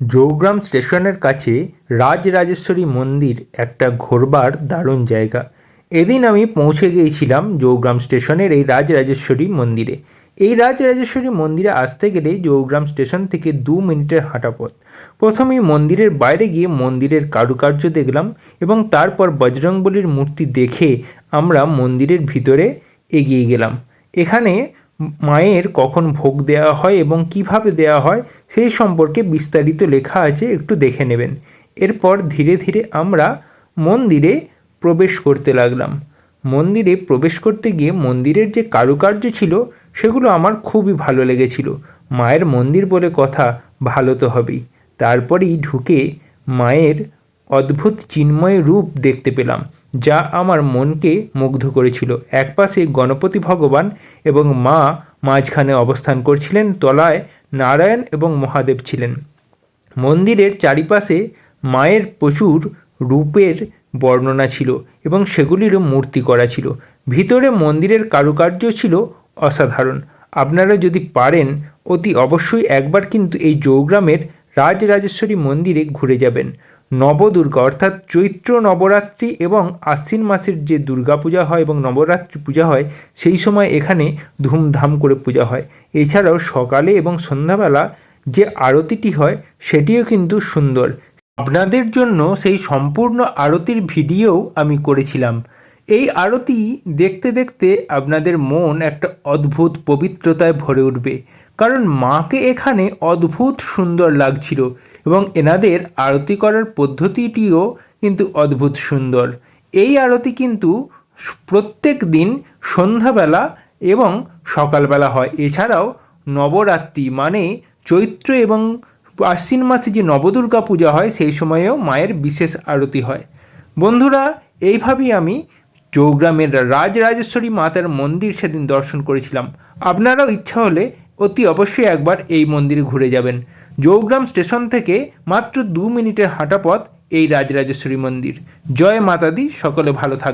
জৌগ্রাম স্টেশনের কাছে রাজরাজেশ্বরী মন্দির একটা ঘোরবার দারুণ জায়গা। এদিন আমি পৌঁছে গিয়েছিলাম জৌগ্রাম স্টেশনের এই রাজরাজেশ্বরী মন্দিরে। এই রাজরাজেশ্বরী মন্দিরে আসতে গেলে জৌগ্রাম স্টেশন থেকে দু মিনিটের হাঁটা পথ। প্রথমেই মন্দিরের বাইরে গিয়ে মন্দিরের কারুকার্য দেখলাম এবং তারপর বজরংবলীর মূর্তি দেখে আমরা মন্দিরের ভিতরে এগিয়ে গেলাম। এখানে মায়ের কখন ভোগ দেওয়া হয় এবং কীভাবে দেওয়া হয় সেই সম্পর্কে বিস্তারিত লেখা আছে, একটু দেখে নেবেন। এরপর ধীরে ধীরে আমরা মন্দিরে প্রবেশ করতে লাগলাম। মন্দিরে প্রবেশ করতে গিয়ে মন্দিরের যে কারুকার্য ছিল, সেগুলো আমার খুবই ভালো লেগেছিল। মায়ের মন্দির বলে কথা, ভালো তো হবেই। তারপরেই ঢুকে মায়ের অদ্ভুত চিন্ময় রূপ দেখতে পেলাম, যা আমার মনকে মুগ্ধ করেছিল। একপাশে গণপতি ভগবান এবং মা মাঝখানে অবস্থান করছিলেন, তলায় নারায়ণ এবং মহাদেব ছিলেন। মন্দিরের চারিপাশে মায়ের প্রচুর রূপের বর্ণনা ছিল এবং সেগুলিরও মূর্তি করা ছিল। ভিতরে মন্দিরের কারুকার্য ছিল অসাধারণ। আপনারা যদি পারেন, অতি অবশ্যই একবার কিন্তু এই জৌগ্রামের রাজরাজেশ্বরী মন্দিরে ঘুরে যাবেন। নবদুর্গা, অর্থাৎ চৈত্র নবরাত্রি এবং আশ্বিন মাসের যে দুর্গা পূজা হয় এবং নবরাত্রি পূজা হয়, সেই সময় এখানে ধুমধাম করে পূজা হয়। এছাড়াও সকালে এবং সন্ধ্যাবেলা যে আরতিটি হয়, সেটিও কিন্তু সুন্দর। আপনাদের জন্য সেই সম্পূর্ণ আরতির ভিডিও আমি করেছিলাম। এই আরতি দেখতে দেখতে আপনাদের মন একটা অদ্ভুত পবিত্রতায় ভরে উঠবে। কারণ মাকে এখানে অদ্ভুত সুন্দর লাগছিল এবং এনাদের আরতি করার পদ্ধতিটিও কিন্তু অদ্ভুত সুন্দর। এই আরতি কিন্তু প্রত্যেক দিন সন্ধ্যাবেলা এবং সকালবেলা হয়। এছাড়াও নবরাত্রি মানে চৈত্র এবং আশ্বিন মাসে যে নবদুর্গা পূজা হয়, সেই সময়েও মায়ের বিশেষ আরতি হয়। বন্ধুরা, এইভাবেই আমি চৌগ্রামের রাজরাজেশ্বরী মাতার মন্দির সেদিন দর্শন করেছিলাম। আপনারাও ইচ্ছা হলে অতি অবশ্যই একবার এই মন্দিরে ঘুরে যাবেন। জৌগ্রাম স্টেশন থেকে মাত্র দু মিনিটের হাঁটা পথ এই রাজরাজেশ্বরী মন্দির। জয় মাতাদি, সকলে ভালো থাকবে